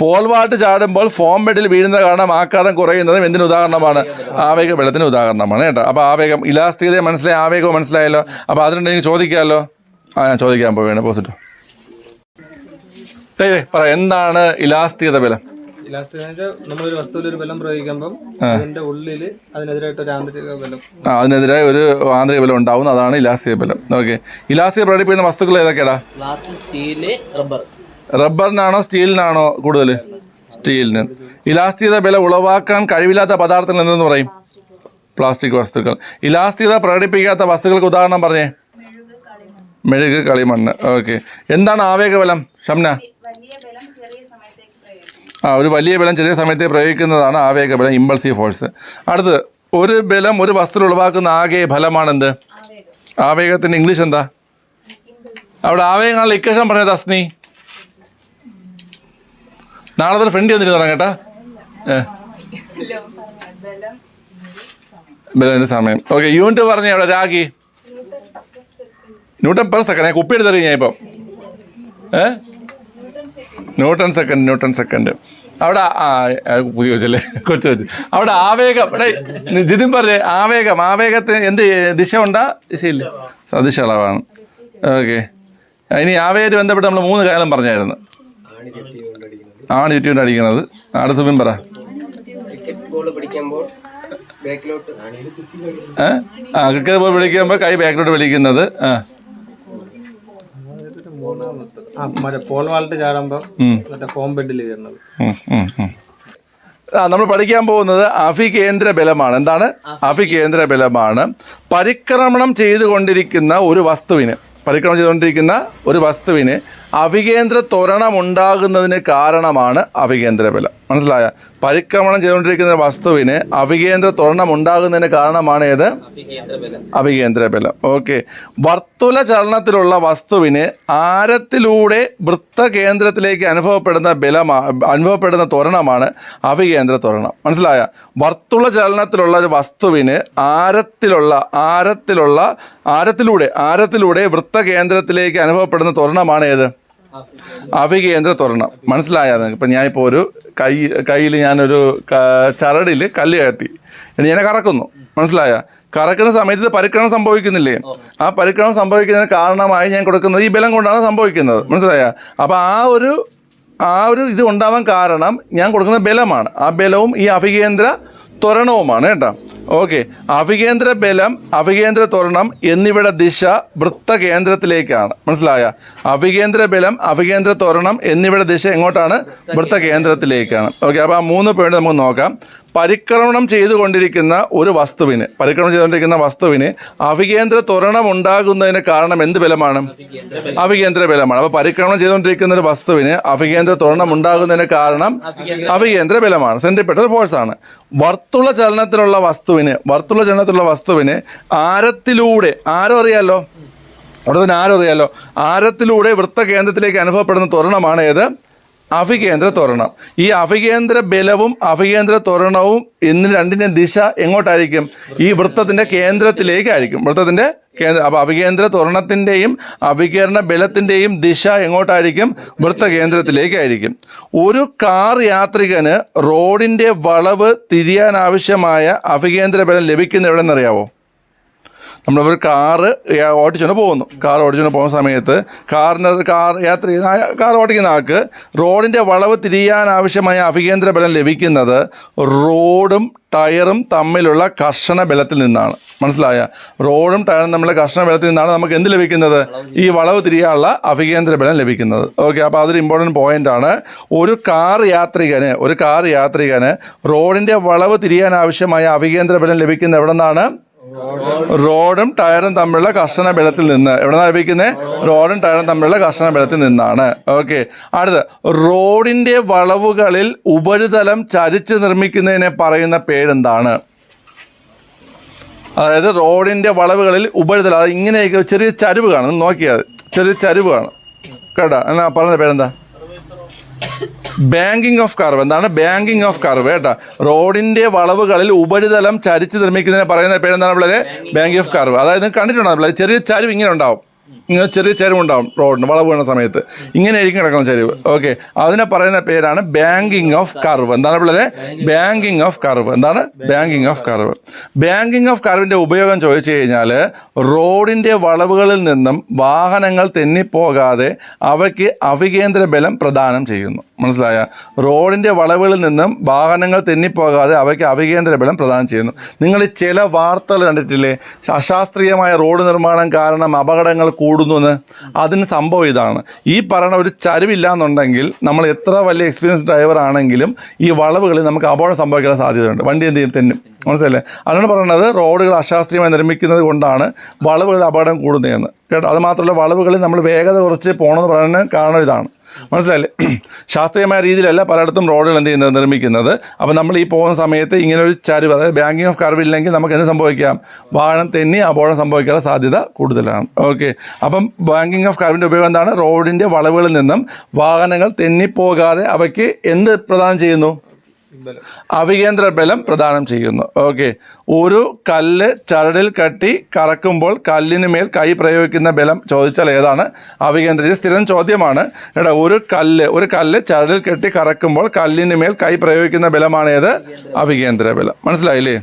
പോൾവാട്ട് ചാടുമ്പോൾ ഫോം ബെഡിൽ വീഴുന്ന കാരണം ആഘാതം കുറയുന്നതും എന്തിനു ഉദാഹരണമാണ്? ആവേഗ ബലത്തിന് ഉദാഹരണമാണ് കേട്ടോ. അപ്പോൾ ആവേഗം ഇലാസ്തികത മനസ്സിലായി ആവേഗവും മനസ്സിലായല്ലോ. അപ്പോൾ അതിനുണ്ടെങ്കിൽ ചോദിക്കാമല്ലോ? ആ ഞാൻ ചോദിക്കാൻ പോവുകയാണ്. പോസിറ്റോ പറ എന്താണ് ഇലാസ്തികത ബലം? നമ്മളൊരു വസ്തുവിൽ ഒരു ബലം പ്രയോഗിക്കുമ്പോൾ അതിന്റെ ഉള്ളിൽ അതിനെതിരായിട്ട് ഒരു ആന്തരിക ബലം ആ അതിനെതിരെ ഒരു ആന്തരിക ബലം ഉണ്ടാവും. അതാണ് ഇലാസ്തിക ബലം. ഓക്കെ ഇലാസ്തിക പ്രകടിപ്പിക്കുന്ന വസ്തുക്കൾ ഏതൊക്കെയാടാ? ഗ്ലാസ് സ്റ്റീൽ റബ്ബർ റബ്ബറിനാണോ സ്റ്റീലിനാണോ കൂടുതൽ സ്റ്റീലിന്. ഇലാസ്തികത വില ഉളവാക്കാൻ കഴിവില്ലാത്ത പദാർത്ഥങ്ങൾ എന്തെന്ന് പറയും? പ്ലാസ്റ്റിക് വസ്തുക്കൾ. ഇലാസ്തികത പ്രകടിപ്പിക്കാത്ത വസ്തുക്കൾക്ക് ഉദാഹരണം പറഞ്ഞേ. മെഴുക് കളിമണ്ണ് ഓക്കെ. എന്താണ് ആവേഗബലം ഷംന? ആ ഒരു വലിയ ബലം ചെറിയ സമയത്ത് പ്രയോഗിക്കുന്നതാണ് ആവേഗബലം ഇമ്പൾസീവ് ഫോഴ്സ്. അടുത്തത് ഒരു ബലം ഒരു വസ്തു ഉളവാക്കുന്ന ആകെ ഫലമാണെന്ത്? ആവേഗത്തിന്റെ ഇംഗ്ലീഷ് എന്താ? അവിടെ ആവേഗങ്ങളുടെ ഇക്വേഷൻ പറഞ്ഞത് അസ്നി. നാളെ തന്നെ ഫ്രണ്ട് വന്നിട്ട് തുടങ്ങാം കേട്ടാ. ഏ. ബലത്തിന്റെ സമയം. ഓക്കെ യൂണിറ്റ് പറഞ്ഞ അവിടെ രാഗി ന്യൂട്ടൺ പെർ സെക്കൻഡ്. കുപ്പി എടുത്തറിയ ഞാൻ ഇപ്പം. ഏ? Newton second newton second. അവിടെ ചോദിച്ചല്ലേ കൊച്ചു വെച്ച് അവിടെ ആവേഗം. ജിതിൻ പറഞ്ഞേ ആവേഗം. ആവേഗത്തിന് എന്ത് ദിശ ഉണ്ടാ? ദിശയില്ല? സദിശ അളവാണ്. ഓക്കെ ഇനി ആവേഗമായിട്ട് ബന്ധപ്പെട്ട് നമ്മൾ മൂന്ന് കാലം പറഞ്ഞായിരുന്നു. ആണ് ചുറ്റി അടിക്കണത്. അടുത്ത സുബിൻ പറ. ക്രിക്കറ്റ് ബോൾ പിടിക്കുമ്പോൾ ബാക്കിലോട്ട് ഏ? ആ ക്രിക്കറ്റ് ബോൾ വിളിക്കുമ്പോൾ കൈ ബാക്കിലോട്ട് വിളിക്കുന്നത് ആ. മറ്റേ പോൾ വാൾട്ട് മറ്റേ ഫോം ബെഡിൽ. ആ നമ്മൾ പഠിക്കാൻ പോകുന്നത് അഭികേന്ദ്ര ബലമാണ്. എന്താണ്? അഭികേന്ദ്ര ബലമാണ്. പരിക്രമണം ചെയ്തുകൊണ്ടിരിക്കുന്ന ഒരു വസ്തുവിന് പരിക്രമണം ചെയ്തുകൊണ്ടിരിക്കുന്ന ഒരു വസ്തുവിന് അഭികേന്ദ്ര ത്വരണം ഉണ്ടാകുന്നതിന് കാരണമാണ് അഭികേന്ദ്ര ബലം മനസ്സിലായ? പരിക്രമണം ചെയ്തുകൊണ്ടിരിക്കുന്ന വസ്തുവിന് അഭികേന്ദ്ര ത്വരണം ഉണ്ടാകുന്നതിന് കാരണമാണ് ഏത്? അവികേന്ദ്ര ബലം ഓക്കെ. വർത്തുല ചലനത്തിലുള്ള വസ്തുവിന് ആരത്തിലൂടെ വൃത്തകേന്ദ്രത്തിലേക്ക് അനുഭവപ്പെടുന്ന ബലമാ അനുഭവപ്പെടുന്ന ത്വരണമാണ് അഭികേന്ദ്ര ത്വരണം. മനസ്സിലായ? വർത്തുള ചലനത്തിലുള്ള ഒരു വസ്തുവിന് ആരത്തിലുള്ള ആരത്തിലുള്ള ആരത്തിലൂടെ ആരത്തിലൂടെ വൃത്തകേന്ദ്രത്തിലേക്ക് അനുഭവപ്പെടുന്ന ത്വരണമാണ് ഏത്? അഭികേന്ദ്ര ത്വരണം മനസ്സിലായാ ഇപ്പം ഞാനിപ്പോൾ ഒരു കൈ കയ്യിൽ ഞാനൊരു ചരടിൽ കല്ല് കയറ്റി. ഇനി ഞാൻ കറക്കുന്നു. മനസ്സിലായ? കറക്കുന്ന സമയത്ത് ഇത് പരിക്രമണം സംഭവിക്കുന്നില്ലേ? ആ പരിക്രമം സംഭവിക്കുന്നതിന് കാരണമായി ഞാൻ കൊടുക്കുന്നത് ഈ ബലം കൊണ്ടാണ് സംഭവിക്കുന്നത്. മനസ്സിലായ? അപ്പോൾ ആ ഒരു ആ ഒരു ഇത് ഉണ്ടാവാൻ കാരണം ഞാൻ കൊടുക്കുന്ന ബലമാണ്. ആ ബലവും ഈ അഭികേന്ദ്ര ത്വരണവുമാണ് കേട്ടോ. ഓക്കെ അവികേന്ദ്ര ബലം അവികേന്ദ്ര ത്വരണം എന്നിവയുടെ ദിശ വൃത്തകേന്ദ്രത്തിലേക്കാണ്. മനസ്സിലായ? അവികേന്ദ്ര ബലം അവികേന്ദ്ര ത്വരണം എന്നിവയുടെ ദിശ എങ്ങോട്ടാണ്? വൃത്തകേന്ദ്രത്തിലേക്കാണ്. ഓക്കെ അപ്പോൾ ആ മൂന്ന് പോയിന്റ് നമുക്ക് നോക്കാം. പരിക്രമണം ചെയ്തുകൊണ്ടിരിക്കുന്ന ഒരു വസ്തുവിന് പരിക്രമണം ചെയ്തുകൊണ്ടിരിക്കുന്ന വസ്തുവിന് അവികേന്ദ്ര ത്വരണം ഉണ്ടാകുന്നതിന് കാരണം എന്ത് ബലമാണ്? അവികേന്ദ്ര ബലമാണ്. അപ്പോൾ പരിക്രമണം ചെയ്തുകൊണ്ടിരിക്കുന്ന ഒരു വസ്തുവിന് അവികേന്ദ്ര ത്വരണം ഉണ്ടാകുന്നതിന് കാരണം അവികേന്ദ്ര ബലമാണ്. ഫോഴ്സ് ആണ്. വൃത്തുള്ള ചലനത്തിലുള്ള വസ്തുവിന് വർത്തുള്ള ചലനത്തിലുള്ള വസ്തുവിന് ആരത്തിലൂടെ ആരോ അറിയാലോ? അവിടെ തന്നെ ആരും അറിയാലോ? ആരത്തിലൂടെ വൃത്തകേന്ദ്രത്തിലേക്ക് അനുഭവപ്പെടുന്ന ത്വരണമാണ് ഏത്? അഭികേന്ദ്ര ത്വരണം. ഈ അഭികേന്ദ്ര ബലവും അഭികേന്ദ്ര തോരണവും എന്നിന് രണ്ടിന്റെ ദിശ എങ്ങോട്ടായിരിക്കും? ഈ വൃത്തത്തിന്റെ കേന്ദ്രത്തിലേക്കായിരിക്കും. വൃത്തത്തിന്റെ കേന്ദ്ര അപ്പോൾ അഭികേന്ദ്ര ത്വരണത്തിന്റെയും അഭികേരണ ബലത്തിന്റെയും ദിശ എങ്ങോട്ടായിരിക്കും? വൃത്തകേന്ദ്രത്തിലേക്കായിരിക്കും ഒരു കാർ യാത്രികന് റോഡിന്റെ വളവ് തിരിയാനാവശ്യമായ അഭികേന്ദ്ര ബലം ലഭിക്കുന്ന എവിടെ നിന്നറിയാവോ നമ്മളൊരു കാറ് ഓടിച്ചുകൊണ്ട് പോകുന്നു. കാർ ഓടിച്ചുകൊണ്ട് പോകുന്ന സമയത്ത് കാറിന് കാർ യാത്ര ചെയ്യുന്ന കാർ ഓടിക്കുന്ന ആൾക്ക് റോഡിന്റെ വളവ് തിരിയാൻ ആവശ്യമായ അഭികേന്ദ്ര ബലം ലഭിക്കുന്നത് റോഡും ടയറും തമ്മിലുള്ള കർഷണ ബലത്തിൽ നിന്നാണ്. മനസ്സിലായ? റോഡും ടയറും തമ്മിലുള്ള കർഷണ ബലത്തിൽ നിന്നാണ് നമുക്ക് എന്ത് ലഭിക്കുന്നത്? ഈ വളവ് തിരിയാനുള്ള അഭികേന്ദ്ര ബലം ലഭിക്കുന്നത്. ഓക്കെ അപ്പോൾ അതൊരു ഇമ്പോർട്ടന്റ് പോയിന്റ് ആണ്. ഒരു കാർ യാത്രികന് ഒരു കാർ യാത്രികന് റോഡിന്റെ വളവ് തിരിയാൻ ആവശ്യമായ അഭികേന്ദ്ര ബലം ലഭിക്കുന്നത് എവിടെ നിന്നാണ് റോഡും ടയറും തമ്മിലുള്ള കർഷണ ബലത്തിൽ നിന്ന്. എവിടെ നിന്നാണ് ലഭിക്കുന്നത് റോഡും ടയറും തമ്മിലുള്ള കർഷണ ബലത്തിൽ നിന്നാണ്. ഓക്കെ. അടുത്ത് റോഡിന്റെ വളവുകളിൽ ഉപരിതലം ചരിച്ച് നിർമ്മിക്കുന്നതിനെ പറയുന്ന പേരെന്താണ്? അതായത് റോഡിന്റെ വളവുകളിൽ ഉപരിതലം. അത് ഇങ്ങനെയൊക്കെ ചെറിയ ചരിവ് കാണും. നോക്കിയാൽ ചെറിയ ചരിവ് കാണും. കേട്ടോ? എന്നാ പറഞ്ഞ പേരെന്താ? ബാങ്കിങ് ഓഫ് കർവ് എന്താണ്? ബാങ്കിങ് ഓഫ് കർവ് കേട്ടോ. റോഡിന്റെ വളവുകളിൽ ഉപരിതലം ചരിച്ച് നിർമ്മിക്കുന്നതിനെ പറയുന്ന പേരെന്താണ് പിള്ളേരെ? ബാങ്കിങ് ഓഫ് കർവ് അതായത് നിങ്ങൾ കണ്ടിട്ടുണ്ടോ പിള്ളേർ ചെറിയ ചരിവ് ഇങ്ങനെ ഉണ്ടാവും. ഇങ്ങനെ ചെറിയ ചെരുവുണ്ടാവും റോഡിന് വളവ് വീണ സമയത്ത്. ഇങ്ങനെ ആയിരിക്കും കിടക്കുന്ന ചരിവ്. ഓക്കെ അതിനെ പറയുന്ന പേരാണ് ബാങ്കിങ് ഓഫ് കർവ്. എന്താണ് പിള്ളേരെ? Banking of curve. എന്താണ്? Banking of curve. Banking of കർവിന്റെ ഉപയോഗം ചോദിച്ചു കഴിഞ്ഞാൽ റോഡിന്റെ വളവുകളിൽ നിന്നും വാഹനങ്ങൾ തെന്നിപ്പോകാതെ അവയ്ക്ക് അവികേന്ദ്ര ബലം പ്രദാനം ചെയ്യുന്നു. മനസ്സിലായ? റോഡിന്റെ വളവുകളിൽ നിന്നും വാഹനങ്ങൾ തെന്നിപ്പോകാതെ അവയ്ക്ക് അവികേന്ദ്ര ബലം പ്രദാനം ചെയ്യുന്നു. നിങ്ങൾ ചില വാർത്തകൾ കണ്ടിട്ടില്ലേ? അശാസ്ത്രീയമായ റോഡ് നിർമ്മാണം കാരണം അപകടങ്ങൾ കൂടുന്നു എന്ന് അതിന് സംഭവം ഇതാണ്. ഈ പറയുന്ന ഒരു ചരിവില്ല എന്നുണ്ടെങ്കിൽ നമ്മൾ എത്ര വലിയ എക്സ്പീരിയൻസ് ഡ്രൈവർ ആണെങ്കിലും ഈ വളവുകളിൽ നമുക്ക് അപകടം സംഭവിക്കാൻ സാധ്യതയുണ്ട്. വണ്ടി എന്ത് ചെയ്യും? തെന്നും. മനസ്സിലല്ലേ അതാണ് പറയുന്നത് റോഡുകൾ അശാസ്ത്രീയമായി നിർമ്മിക്കുന്നത് കൊണ്ടാണ് വളവുകളിൽ അപകടം കൂടുന്നതെന്ന്. കേട്ടോ? അത് മാത്രമല്ല വളവുകളിൽ നമ്മൾ വേഗത കുറച്ച് പോകണമെന്ന് പറയുന്നത് കാരണം ഇതാണ്. മനസ്സിലായില്ലേ? ശാസ്ത്രീയമായ രീതിയിലല്ല പലയിടത്തും റോഡുകൾ എന്ത് ചെയ്യുന്നത്? നിർമ്മിക്കുന്നത്. അപ്പോൾ നമ്മൾ ഈ പോകുന്ന സമയത്ത് ഇങ്ങനെ ഒരു ചരിവ് അതായത് ബാങ്കിങ് ഓഫ് കർവ് ഇല്ലെങ്കിൽ നമുക്ക് എന്ത് സംഭവിക്കാം? വാഹനം തെന്നി അപകടം സംഭവിക്കാനുള്ള സാധ്യത കൂടുതലാണ്. ഓക്കെ അപ്പം ബാങ്കിങ് ഓഫ് കർവിന്റെ ഉപയോഗം എന്താണ്? റോഡിന്റെ വളവുകളിൽ നിന്നും വാഹനങ്ങൾ തെന്നിപ്പോകാതെ അവയ്ക്ക് എന്ത് പ്രദാനം ചെയ്യുന്നു? അവികേന്ദ്ര ബലം പ്രദാനം ചെയ്യുന്നു. ഓക്കെ. ഒരു കല്ല് ചരടിൽ കട്ടി കറക്കുമ്പോൾ കല്ലിന് മേൽ കൈ പ്രയോഗിക്കുന്ന ബലം ചോദിച്ചാൽ ഏതാണ്? അവികേന്ദ്ര സ്ഥിരം ചോദ്യമാണ്. എടാ ഒരു കല്ല് ഒരു കല്ല് ചരടിൽ കെട്ടി കറക്കുമ്പോൾ കല്ലിന് മേൽ കൈ പ്രയോഗിക്കുന്ന ബലമാണ് ഏത്? അവികേന്ദ്ര ബലം. മനസ്സിലായില്ലേ?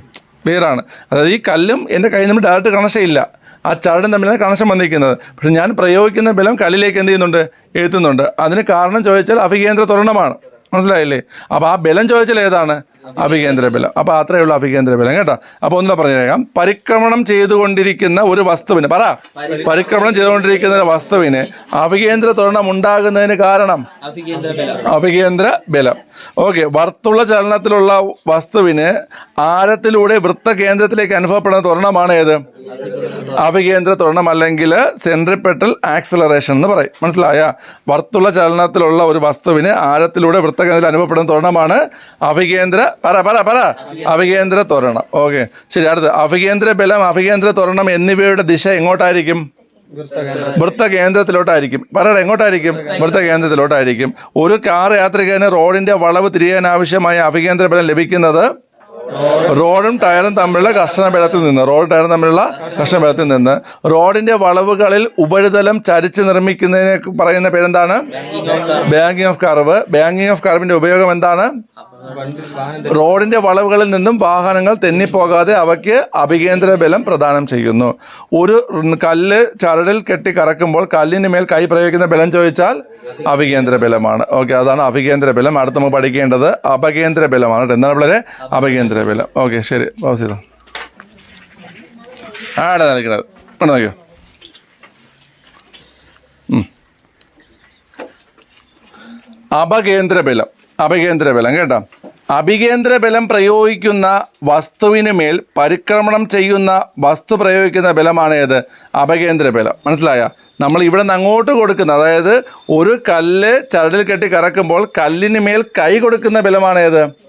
ക്ലിയറാണ്. അതായത് ഈ കല്ലും എന്റെ കയ്യിൽ നിന്ന് ഡയറക്റ്റ് കണക്ഷൻ ഇല്ല. ആ ചരടും തമ്മിലാണ് കണക്ഷൻ വന്നിരിക്കുന്നത്. പക്ഷെ ഞാൻ പ്രയോഗിക്കുന്ന ബലം കല്ലിലേക്ക് എന്ത് ചെയ്യുന്നുണ്ട്? എഴുത്തുന്നുണ്ട്. അതിന് കാരണം ചോദിച്ചാൽ അവികേന്ദ്ര ത്വരണമാണ്. മനസ്സിലായില്ലേ? അപ്പോൾ ആ ബലം ചോദിച്ചാൽ ഏതാണ്? അഭികേന്ദ്ര ബലം. അപ്പോൾ അത്രയേ ഉള്ളൂ അഭികേന്ദ്ര ബലം കേട്ടോ? അപ്പോൾ ഒന്നുകൂടെ പറഞ്ഞേക്കാം പരിക്രമണം ചെയ്തുകൊണ്ടിരിക്കുന്ന ഒരു വസ്തുവിന് പറ. പരിക്രമണം ചെയ്തുകൊണ്ടിരിക്കുന്ന ഒരു വസ്തുവിന് അഭികേന്ദ്ര ത്വരണം ഉണ്ടാകുന്നതിന് കാരണം? അഭികേന്ദ്ര ബലം. അഭികേന്ദ്ര ബലം. ഓക്കെ വർത്തുള്ള ചലനത്തിലുള്ള വസ്തുവിന് ആരത്തിലൂടെ വൃത്തകേന്ദ്രത്തിലേക്ക് അനുഭവപ്പെടുന്ന ത്വരണമാണ് ഏത്? അഭികേന്ദ്ര ത്വരണം അല്ലെങ്കിൽ സെൻട്രിപ്പെട്ടൽ ആക്സലറേഷൻ എന്ന് പറയും. മനസ്സിലായ? വർത്തുള്ള ചലനത്തിലുള്ള ഒരു വസ്തുവിന് ആഴത്തിലൂടെ വൃത്തകേന്ദ്രത്തിൽ അനുഭവപ്പെടുന്ന ത്വരണമാണ് അഭികേന്ദ്ര. പറ പറ പറ. അഭികേന്ദ്ര ത്വരണം. ഓക്കെ. ശരി അടുത്ത് അഭികേന്ദ്ര ബലം അഭികേന്ദ്ര ത്വരണം എന്നിവയുടെ ദിശ എങ്ങോട്ടായിരിക്കും? വൃത്തകേന്ദ്രത്തിലോട്ടായിരിക്കും. പറയട എങ്ങോട്ടായിരിക്കും? വൃത്തകേന്ദ്രത്തിലോട്ടായിരിക്കും. ഒരു കാർ യാത്രികന് റോഡിന്റെ വളവ് തിരിയാൻ ആവശ്യമായ അഭികേന്ദ്ര ബലം ലഭിക്കുന്നത് റോഡും ടയറും തമ്മിലുള്ള കർഷണ ബലത്തിൽ നിന്ന് റോഡ് ടയറും തമ്മിലുള്ള കർഷണ ബലത്തിൽ നിന്ന് റോഡിന്റെ വളവുകളിൽ ഉപരിതലം ചരിച്ച് നിർമ്മിക്കുന്നതിനെ പറയുന്ന പേരെന്താണ്? Banking of curve banking of കർവിന്റെ ഉപയോഗം എന്താണ്? റോഡിന്റെ വളവുകളിൽ നിന്നും വാഹനങ്ങൾ തെന്നിപ്പോകാതെ അവയ്ക്ക് അഭികേന്ദ്ര ബലം പ്രദാനം ചെയ്യുന്നു. ഒരു കല്ല് ചരടിൽ കെട്ടി കറക്കുമ്പോൾ കല്ലിന് മേൽ കൈ പ്രയോഗിക്കുന്ന ബലം ചോദിച്ചാൽ അഭികേന്ദ്ര ബലമാണ്. ഓക്കെ അതാണ് അഭികേന്ദ്ര ബലം. അടുത്ത് നമുക്ക് പഠിക്കേണ്ടത് അപകേന്ദ്ര ബലമാണ് എന്താണ് വളരെ അപകേന്ദ്ര ബലം. ഓക്കെ ശരി. പാസ് ചെയ്തോ ആടെ നൽകണത് അപകേന്ദ്ര ബലം. അപകേന്ദ്ര ബലം കേട്ടോ. അഭികേന്ദ്ര ബലം പ്രയോഗിക്കുന്ന വസ്തുവിന് മേൽ പരിക്രമണം ചെയ്യുന്ന വസ്തു പ്രയോഗിക്കുന്ന ബലമാണ് ഏത്? അപകേന്ദ്ര ബലം മനസ്സിലായ? നമ്മൾ ഇവിടെ നിന്ന് അങ്ങോട്ട് കൊടുക്കുന്ന അതായത് ഒരു കല്ല് ചരടിൽ കെട്ടി കറക്കുമ്പോൾ കല്ലിന് മേൽ കൈ കൊടുക്കുന്ന ബലമാണ് ഏത്?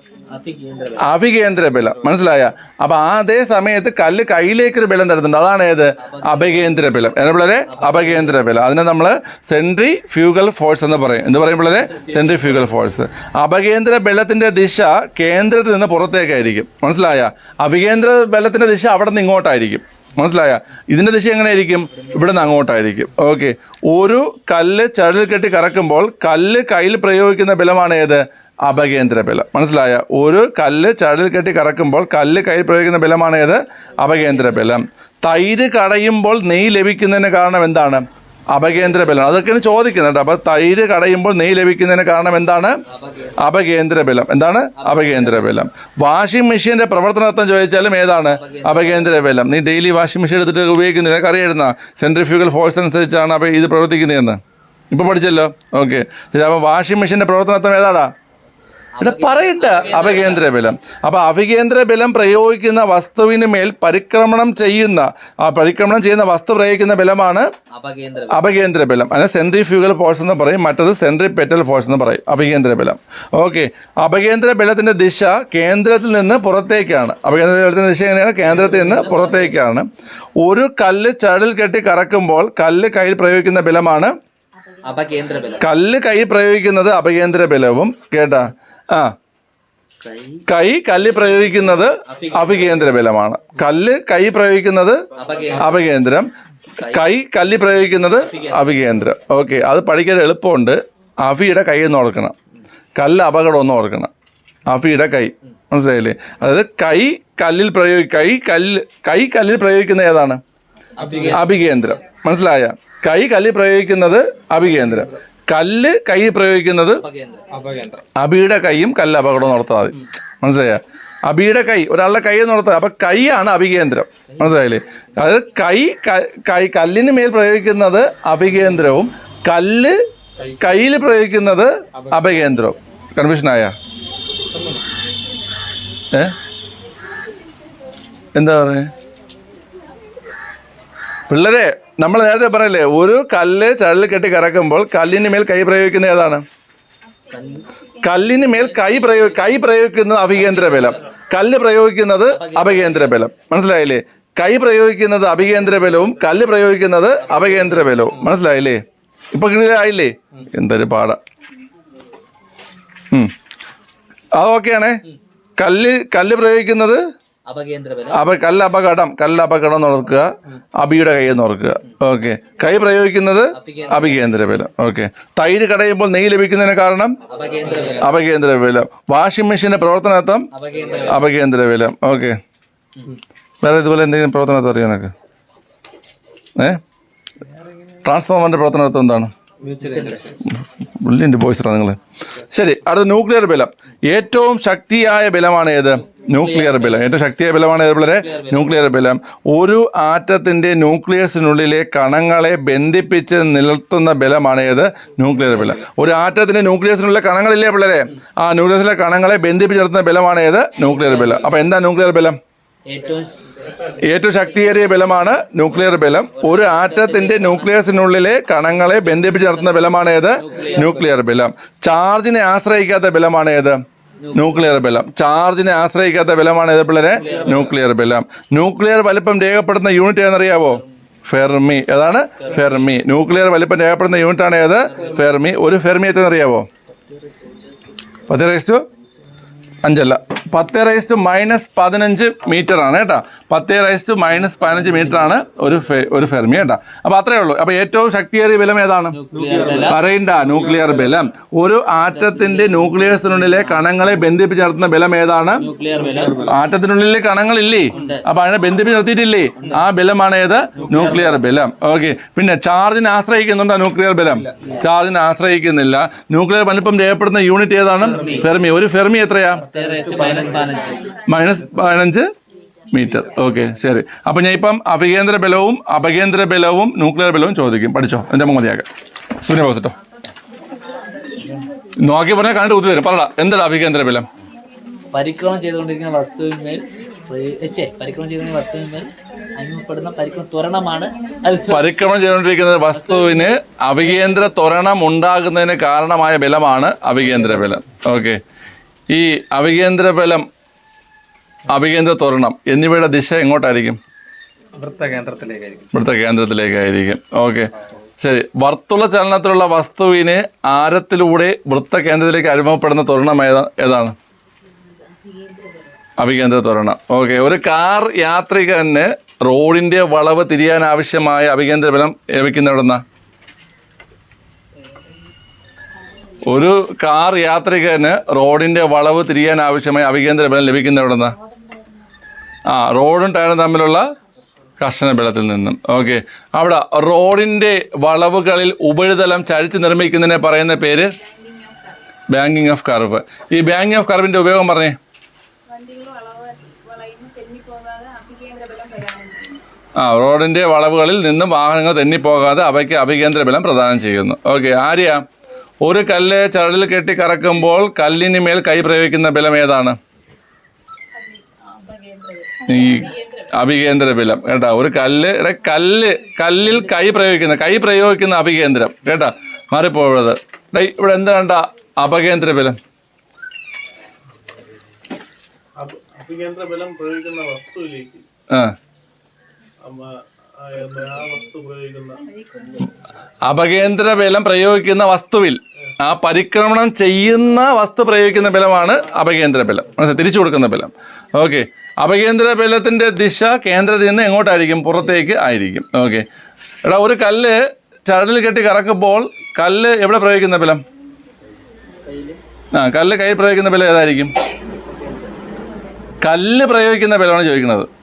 അഭികേന്ദ്ര ബലം മനസ്സിലായ? അപ്പൊ അതേ സമയത്ത് കല്ല് കയ്യിലേക്ക് ഒരു ബലം തരുന്നുണ്ട്. അതാണ് ഏത്? അപകേന്ദ്ര ബലം എന്നാ പിള്ളേരെ? അപകേന്ദ്ര ബലം അതിനെ നമ്മൾ സെൻട്രി ഫ്യൂഗൽ ഫോഴ്സ് എന്ന് പറയും. എന്ന് പറയും പിള്ളേരെ? Centrifugal force. അപകേന്ദ്ര ബലത്തിന്റെ ദിശ കേന്ദ്രത്തിൽ നിന്ന് പുറത്തേക്കായിരിക്കും. മനസ്സിലായ? അഭികേന്ദ്ര ബലത്തിന്റെ ദിശ അവിടെ നിന്ന് ഇങ്ങോട്ടായിരിക്കും. മനസ്സിലായ? ഇതിന്റെ ദിശ എങ്ങനെയായിരിക്കും? ഇവിടെ നിന്ന് അങ്ങോട്ടായിരിക്കും. ഓക്കെ ഒരു കല്ല് ചരടിൽ കെട്ടി കറക്കുമ്പോൾ കല്ല് കയ്യിൽ പ്രയോഗിക്കുന്ന ബലമാണ് ഏത്? അപകേന്ദ്ര ബലം. മനസ്സിലായ? ഒരു കല്ല് ചരടിൽ കെട്ടി കറക്കുമ്പോൾ കല്ല് കയ്യിൽ പ്രയോഗിക്കുന്ന ബലമാണ് ഏത്? അപകേന്ദ്ര ബലം. തൈര് കടയുമ്പോൾ നെയ്യ് ലഭിക്കുന്നതിന് കാരണം എന്താണ്? അപകേന്ദ്ര ബലം അതൊക്കെയാണ് ചോദിക്കുന്നത് കേട്ടോ. അപ്പോൾ തൈര് കടയുമ്പോൾ നെയ്യ് ലഭിക്കുന്നതിന് കാരണം എന്താണ്? അപകേന്ദ്ര ബലം എന്താണ്? അപകേന്ദ്ര ബലം വാഷിംഗ് മെഷീന്റെ പ്രവർത്തനത്വം ചോദിച്ചാലും ഏതാണ്? അപകേന്ദ്ര ബലം നീ ഡെയിലി വാഷിംഗ് മെഷീൻ എടുത്തിട്ട് ഉപയോഗിക്കുന്നത് നിനക്ക് അറിയായിരുന്ന? സെൻട്രിഫ്യൂഗൽ ഫോഴ്സ് അനുസരിച്ചാണ് അപ്പോൾ ഇത് പ്രവർത്തിക്കുന്നതെന്ന് ഇപ്പോൾ പഠിച്ചല്ലോ? ഓക്കെ. ശരി അപ്പോൾ വാഷിംഗ് മെഷീന്റെ പ്രവർത്തനത്വം ഏതാടാ? ഇവിടെ പറയണ്ട. അപകേന്ദ്ര ബലം. അപ്പൊ അപകേന്ദ്ര ബലം പ്രയോഗിക്കുന്ന വസ്തുവിന് മേൽ പരിക്രമണം ചെയ്യുന്ന ആ പരിക്രമണം ചെയ്യുന്ന വസ്തു പ്രയോഗിക്കുന്ന ബലമാണ് അപകേന്ദ്ര ബലം. അങ്ങനെ സെൻട്രി ഫ്യൂഗൽ ഫോഴ്സ് എന്ന് പറയും മറ്റത് സെൻട്രി പെറ്റൽ ഫോഴ്സ് എന്ന് പറയും അപകേന്ദ്ര ബലം. ഓക്കെ. അപകേന്ദ്ര ബലത്തിന്റെ ദിശ കേന്ദ്രത്തിൽ നിന്ന് പുറത്തേക്കാണ്. അപകേന്ദ്ര ബലത്തിന്റെ ദിശ എങ്ങനെയാണ്? കേന്ദ്രത്തിൽ നിന്ന് പുറത്തേക്കാണ്. ഒരു കല്ല് ചടിൽ കെട്ടി കറക്കുമ്പോൾ കല്ല് കയ്യിൽ പ്രയോഗിക്കുന്ന ബലമാണ് അപകേന്ദ്ര ബലം. കല്ല് കൈ പ്രയോഗിക്കുന്നത് അപകേന്ദ്ര ബലവും. കേട്ടാ? ആ. കൈ. കല്ല് പ്രയോഗിക്കുന്നത് അഭികേന്ദ്ര ബലമാണ് കല്ല് കൈ പ്രയോഗിക്കുന്നത് അഭികേന്ദ്രം അപകേന്ദ്രം. കൈ. കല്ല് പ്രയോഗിക്കുന്നത് അഭികേന്ദ്രം. ഓക്കെ അത് പഠിക്കാൻ എളുപ്പമുണ്ട്. അഭിയുടെ കൈ എന്ന് ഓർക്കണം. കല്ല് അപകടം ഒന്ന് ഓർക്കണം. അഭിയുടെ കൈ. മനസ്സിലായില്ലേ? അതായത് കൈ കല്ലിൽ പ്രയോഗി കൈ കല്ല് കൈ കല്ലിൽ പ്രയോഗിക്കുന്ന ഏതാണ്? അഭികേന്ദ്രം. മനസ്സിലായ? കൈ കല്ലിൽ പ്രയോഗിക്കുന്നത് അഭികേന്ദ്രം. കല്ല് കൈ പ്രയോഗിക്കുന്നത് അബിയുടെ കൈയും കല്ല് അപകടം നടത്താതെ. മനസ്സിലായ? അബിയുടെ കൈ ഒരാളുടെ കൈ നടത്തുക അപ്പൊ കൈയാണ് അഭികേന്ദ്രം. മനസ്സിലായില്ലേ? അതായത് കൈ കൈ കല്ലിന് മേൽ പ്രയോഗിക്കുന്നത് അഭികേന്ദ്രവും കല്ല് കയ്യിൽ പ്രയോഗിക്കുന്നത് അപകേന്ദ്രവും. കൺഫ്യൂഷനായ ഏ? എന്താ പറഞ്ഞേ? പിള്ളേരെ നമ്മൾ നേരത്തെ പറയല്ലേ ഒരു കല്ല് ചള്ളിൽ കെട്ടി കറക്കുമ്പോൾ കല്ലിന് മേൽ കൈ പ്രയോഗിക്കുന്ന ഏതാണ്? കല്ലിന് മേൽ കൈ പ്രയോ കൈ പ്രയോഗിക്കുന്നത് അഭികേന്ദ്ര ബലം. കല്ല് പ്രയോഗിക്കുന്നത് അപകേന്ദ്ര ബലം. മനസ്സിലായില്ലേ? കൈ പ്രയോഗിക്കുന്നത് അഭികേന്ദ്ര ബലവും കല്ല് പ്രയോഗിക്കുന്നത് അപകേന്ദ്ര ബലവും. മനസ്സിലായില്ലേ? ഇപ്പൊ ആയില്ലേ? എന്തൊരു പാട. അത് ഓക്കെയാണേ കല്ല് കല്ല് പ്രയോഗിക്കുന്നത് കല്ല് അപകടം കല്ല് അപകടം എന്ന് ഓർക്കുക. അബിയുടെ കൈ എന്ന് ഓർക്കുക. ഓക്കെ. കൈ പ്രയോഗിക്കുന്നത് അഭികേന്ദ്ര ബലം ഓക്കെ. തൈര് കടയുമ്പോൾ നെയ്യ് ലഭിക്കുന്നതിന് കാരണം? അപകേന്ദ്ര ബലം അപകേന്ദ്ര ബലം വാഷിംഗ് മെഷീന്റെ പ്രവർത്തനത്വം അപകേന്ദ്ര അപകേന്ദ്ര ബലം ഓക്കെ വേറെ ഇതുപോലെ എന്തെങ്കിലും പ്രവർത്തനത്വം അറിയാം നിനക്ക്? ഏ? ട്രാൻസ്ഫോമറിന്റെ പ്രവർത്തനത്വം എന്താണ്? ബ്രില്യന്റ് ബോയ്സറാ നിങ്ങൾ ശരി അടുത്ത ന്യൂക്ലിയർ ബലം. ഏറ്റവും ശക്തിയായ ബലമാണ് ഏത് ന്യൂക്ലിയർ ബലം. ഏറ്റവും ശക്തിയായ ബലമാണ് ഏത് പിള്ളേരെ? ന്യൂക്ലിയർ ബലം. ഒരു ആറ്റത്തിന്റെ ന്യൂക്ലിയസിനുള്ളിലെ കണങ്ങളെ ബന്ധിപ്പിച്ച് നിലർത്തുന്ന ബലമാണ് ഏത്? ന്യൂക്ലിയർ ബലം. ഒരു ആറ്റത്തിന്റെ ന്യൂക്ലിയസിനുള്ള കണങ്ങളില്ലേ പിള്ളേരെ? ആ ന്യൂക്ലിയസിലെ കണങ്ങളെ ബന്ധിപ്പിച്ച് നിർത്തുന്ന ബലമാണ് ഏത്? ന്യൂക്ലിയർ ബലം. അപ്പൊ എന്താ ന്യൂക്ലിയർ ബലം? ഏറ്റവും ശക്തിയേറിയ ബലമാണ് ന്യൂക്ലിയർ ബലം. ഒരു ആറ്റത്തിന്റെ ന്യൂക്ലിയസിനുള്ളിലെ കണങ്ങളെ ബന്ധിപ്പിച്ച് നടത്തുന്ന ബലമാണ് ഏത്? ന്യൂക്ലിയർ ബലം. ചാർജിനെ ആശ്രയിക്കാത്ത ബലമാണ് ഏത്? ന്യൂക്ലിയർ ബലം. ചാർജിനെ ആശ്രയിക്കാത്ത ബലമാണ് ഏത് പിള്ളേരെ? ന്യൂക്ലിയർ ബലം. ന്യൂക്ലിയർ വലിപ്പം രേഖപ്പെടുന്ന യൂണിറ്റ് ഏതെന്നറിയാവോ? ഫെർമി ഏതാണ്? ഫെർമി ന്യൂക്ലിയർ വലിപ്പം രേഖപ്പെടുന്ന യൂണിറ്റ് ആണ് ഏത്? ഫെർമി ഒരു ഫെർമി എത്തുന്നറിയാവോ പത്ത് റേസ്റ്റു അഞ്ചല്ല. പത്ത് റൈസ്റ്റ് മൈനസ് പതിനഞ്ച് മീറ്റർ ആണ് കേട്ടോ. പത്ത് റൈസ്റ്റ് മൈനസ് പതിനഞ്ച് മീറ്റർ ആണ് ഒരു ഒരു ഫെർമി കേട്ടോ. അപ്പോൾ അത്രേ ഉള്ളൂ. അപ്പോൾ ഏറ്റവും ശക്തിയേറിയ ബലം ഏതാണ്? പറയണ്ട ന്യൂക്ലിയർ ബലം. ഒരു ആറ്റത്തിന്റെ ന്യൂക്ലിയസിനുള്ളിലെ കണങ്ങളെ ബന്ധിപ്പിച്ച് നടത്തുന്ന ബലം ഏതാണ്? ആറ്റത്തിനുള്ളിലെ ബലം. ഇല്ലേ കണങ്ങളില്ലേ? അപ്പൊ അതിനെ ബന്ധിപ്പിച്ച് നിർത്തിയിട്ടില്ലേ? ആ ബലമാണ് ഏത്? ന്യൂക്ലിയർ ബലം. ഓക്കെ പിന്നെ ചാർജിനെ ആശ്രയിക്കുന്നുണ്ടോ ന്യൂക്ലിയർ ബലം? ചാർജിനെ ആശ്രയിക്കുന്നില്ല. ന്യൂക്ലിയർ വലിപ്പം രേഖപ്പെടുന്ന യൂണിറ്റ് ഏതാണ്? ഫെർമി. ഒരു ഫെർമി എത്രയാ? മൈനസ് പതിനഞ്ച് മീറ്റർ. ഓക്കെ ശരി. അപ്പൊ ഞാൻ ഇപ്പം അഭികേന്ദ്ര ബലവും അപകേന്ദ്ര ബലവും ന്യൂക്ലിയർ ബലവും ചോദിക്കും. പഠിച്ചോ? എന്റെ മതിയാക്കാം. സൂര്യ പോസിട്ടോ നോക്കി പറഞ്ഞാൽ കണ്ടിട്ട് ഊതി തരും. പറടാ എന്താണ് അഭികേന്ദ്ര ബലം? പരിക്രമണം ചെയ്തുകൊണ്ടിരിക്കുന്ന വസ്തുവിന്മേൽ പരിക്രമണം ചെയ്തുകൊണ്ടിരിക്കുന്ന വസ്തുവിന്മേൽ അനുഭവപ്പെടുന്ന പരിക്രമ ത്വരണമാണ് പരിക്രമണം ചെയ്തുകൊണ്ടിരിക്കുന്ന വസ്തുവിന് അവികേന്ദ്ര ത്വരണം ഉണ്ടാകുന്നതിന് കാരണമായ ബലമാണ് അവികേന്ദ്ര ബലം. ഓക്കെ. ഈ അഭികേന്ദ്ര ബലം അഭികേന്ദ്ര തോരണം എന്നിവയുടെ ദിശ എങ്ങോട്ടായിരിക്കും? വൃത്തകേന്ദ്രത്തിലേക്കായിരിക്കും ഇവിടുത്തെ കേന്ദ്രത്തിലേക്കായിരിക്കും. ഓക്കെ. ശരി. വർത്തുള ചലനത്തിലുള്ള വസ്തുവിനെ ആരത്തിലൂടെ വൃത്തകേന്ദ്രത്തിലേക്ക് അനുഭവപ്പെടുന്ന തോരണം ഏതാ ഏതാണ്? അഭികേന്ദ്ര തോരണം ഓക്കെ. ഒരു കാർ യാത്രികന് റോഡിന്റെ വളവ് തിരിയാൻ ആവശ്യമായ അഭികേന്ദ്ര ബലം ലഭിക്കുന്ന ഒരു കാർ യാത്രികന് റോഡിന്റെ വളവ് തിരിയാൻ ആവശ്യമായ അഭികേന്ദ്ര ബലം ലഭിക്കുന്ന എവിടുന്ന? ആ റോഡും ടയറും തമ്മിലുള്ള കർശന ബലത്തിൽ നിന്നും. ഓക്കെ. അവിടെ റോഡിന്റെ വളവുകളിൽ ഉപരിതലം ചരിച്ച് നിർമ്മിക്കുന്നതിനെ പറയുന്ന പേര് ബാങ്കിങ് ഓഫ് കർവ്. ഈ ബാങ്കിങ് ഓഫ് കർവിന്റെ ഉപയോഗം പറഞ്ഞേ. ആ റോഡിന്റെ വളവുകളിൽ നിന്നും വാഹനങ്ങൾ തെന്നിപ്പോകാതെ അവയ്ക്ക് അഭികേന്ദ്ര ബലം പ്രദാനം ചെയ്യുന്നു. ഓക്കെ ആര്യ? ഒരു കല്ല് ചരടിൽ കെട്ടി കറക്കുമ്പോൾ കല്ലിന് മേൽ കൈ പ്രയോഗിക്കുന്ന ബലം ഏതാണ്? ഈ അഭികേന്ദ്ര ബലം കേട്ടാ? ഒരു കല്ല് കല്ല് കല്ലിൽ കൈ പ്രയോഗിക്കുന്ന കൈ പ്രയോഗിക്കുന്ന അഭികേന്ദ്രം. കേട്ടാ? മാറിപ്പോഴത് ഇവിടെ എന്താ വേണ്ട അപകേന്ദ്ര ബലം അഭികേന്ദ്ര ബലം പ്രയോഗിക്കുന്ന വസ്തുവിലേക്ക് ആ. അപകേന്ദ്ര ബലം പ്രയോഗിക്കുന്ന വസ്തുവിൽ ആ പരിക്രമണം ചെയ്യുന്ന വസ്തു പ്രയോഗിക്കുന്ന ബലമാണ് അപകേന്ദ്ര ബലം. മനസ്സിലായി? തിരിച്ചു കൊടുക്കുന്ന ബലം. ഓക്കെ അപകേന്ദ്ര ബലത്തിന്റെ ദിശ കേന്ദ്രത്തിൽ നിന്ന് എങ്ങോട്ടായിരിക്കും? പുറത്തേക്ക് ആയിരിക്കും. ഓക്കെ എടാ ഒരു കല്ല് ചരടിൽ കെട്ടി കറക്കുമ്പോൾ കല്ല് എവിടെ പ്രയോഗിക്കുന്ന ബലം? ആ കല്ല് കൈ പ്രയോഗിക്കുന്ന ബലം ഏതായിരിക്കും? കല്ല് പ്രയോഗിക്കുന്ന ബലമാണ് ചോദിക്കുന്നത്.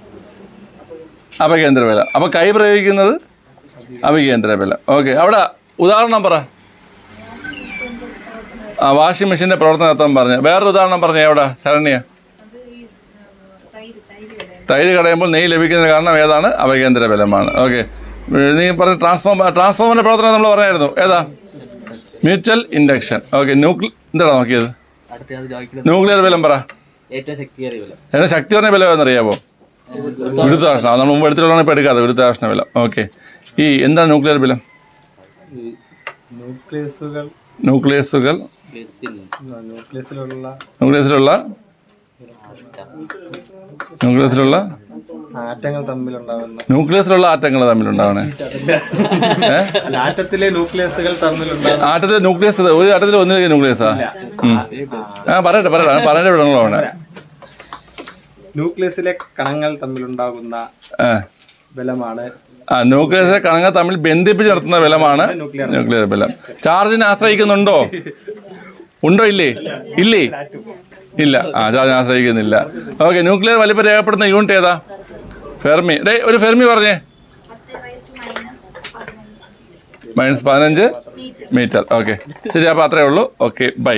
അപകേന്ദ്ര വില അപ്പോൾ കൈ പ്രയോഗിക്കുന്നത് അപകേന്ദ്ര വില ഓക്കെ അവിടെ ഉദാഹരണം പറ. ആ വാഷിംഗ് മെഷീന്റെ പ്രവർത്തനത്വം പറഞ്ഞു. വേറൊരു ഉദാഹരണം പറഞ്ഞു എവിടെ? ശരണ്യ. തൈര് കടയുമ്പോൾ നെയ്യ് ലഭിക്കുന്നതിന് കാരണം ഏതാണ്? അപകേന്ദ്ര ബലമാണ് ഓക്കെ നീ പറഞ്ഞ ട്രാൻസ്ഫോമർ ട്രാൻസ്ഫോമറിന്റെ പ്രവർത്തനം നമ്മൾ പറഞ്ഞായിരുന്നു. ഏതാ? Mutual induction. ഓക്കെ ന്യൂക്ലി എന്താണ് നോക്കിയത്? ന്യൂക്ലിയർ ബലം പറ. ഏറ്റവും ശക്തി പറഞ്ഞ ബലം എന്നറിയാമോ അത് നമ്മൾ മുമ്പ് എടുത്തിട്ടാണ് ഇപ്പോൾ എടുക്കാതെ ഗുരുത്വാകർഷണ വില. ഓക്കെ ഈ എന്താണ് ന്യൂക്ലിയർ ബലം ന്യൂക്ലിയസുകൾ ന്യൂക്ലിയസിലുള്ള ന്യൂക്ലിയസിലുള്ള ന്യൂക്ലിയസിലുള്ള ആറ്റങ്ങൾ തമ്മിലുണ്ടാകുന്ന ന്യൂക്ലിയസിലുള്ള ആറ്റങ്ങൾ തമ്മിലുണ്ടാവണേ. <laughs> ആറ്റത്തിലെ ന്യൂക്ലിയസുകൾ തമ്മിലുണ്ട് ആറ്റത്തിലെ ന്യൂക്ലിയസ് ഒരു ആറ്റത്തിൽ ഒന്നിലേക്ക് ന്യൂക്ലിയസാ. ആ പറയട്ടെ പറയട്ടെ. പറഞ്ഞ വിടണല്ലോ ന്യൂക്ലിയസിലെ കണങ്ങൾ തമ്മിലുണ്ടാകുന്ന ബലമാണ് ആ ന്യൂക്ലിയസിലെ കണങ്ങൾ തമ്മിൽ ബന്ധിപ്പിച്ച് നടത്തുന്ന ബലമാണ് ന്യൂക്ലിയർ ന്യൂക്ലിയർ ബലം. ചാർജിനെ ആശ്രയിക്കുന്നുണ്ടോ? ഉണ്ടോ ഇല്ലേ? ഇല്ലേ? ഇല്ല. ആ ചാർജിനെ ആശ്രയിക്കുന്നില്ല. ഓക്കെ ന്യൂക്ലിയർ വലിപ്പം രേഖപ്പെടുന്ന യൂണിറ്റ് ഏതാ? ഫെർമി. ഡേ ഒരു ഫെർമി പറഞ്ഞേ. മൈനസ് പതിനഞ്ച്. മീറ്റർ. ഓക്കെ. ശരി അപ്പോൾ അത്രേ ഉള്ളൂ. Okay bye.